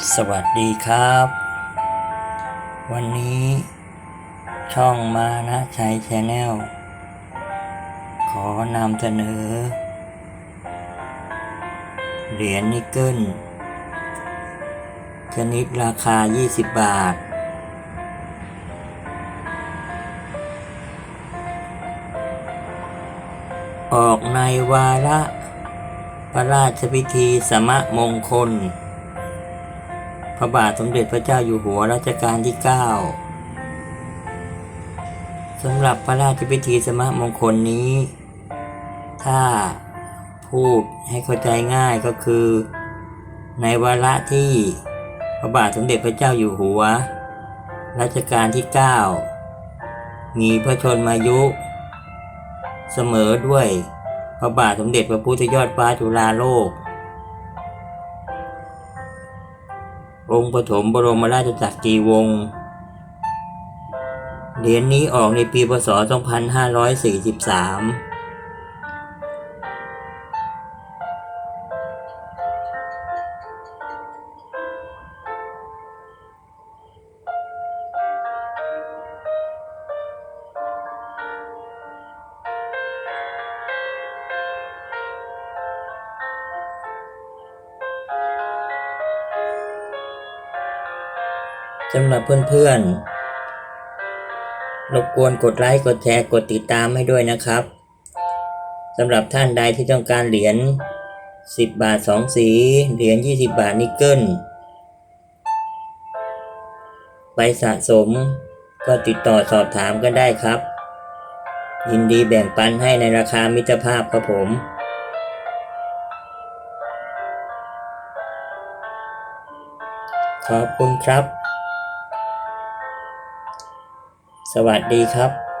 สวัสดีครับ วันนี้ช่องมานะชัยชแนลขอนำเสนอ เหรียญนิกเกิลชนิดราคา 20 บาท ออกในวาระ พระราชพิธีสมะมงคล ระบาทสมเด็จพระเจ้าอยู่หัวรัชกาลที่ 9 สำหรับพระราชพิธีสมะมงคลนี้ ถ้าพูดให้เข้าใจง่ายก็คือ ในวาระที่พระบาทสมเด็จพระเจ้าอยู่หัวรัชกาลที่ 9 มีพระชนมายุ เสมอด้วยพระบาทสมเด็จพระพุทธยอดฟ้าจุฬาโลก องค์ปฐมบรมราชจักรีวงศ์เหรียญนี้ออกในปีพศ 2543 สำหรับเพื่อนๆ รบกวนกดไลค์ กดแชร์ กดติดตามให้ด้วยนะครับสำหรับท่านใดที่ต้องการเหรียญ 10 บาท 2 สี เหรียญ 20 บาทนิกเกิล ไปสะสมก็ติดต่อสอบถามกันได้ครับ ยินดีแบ่งปันให้ในราคามิตรภาพครับผมขอบคุณครับ สวัสดีครับ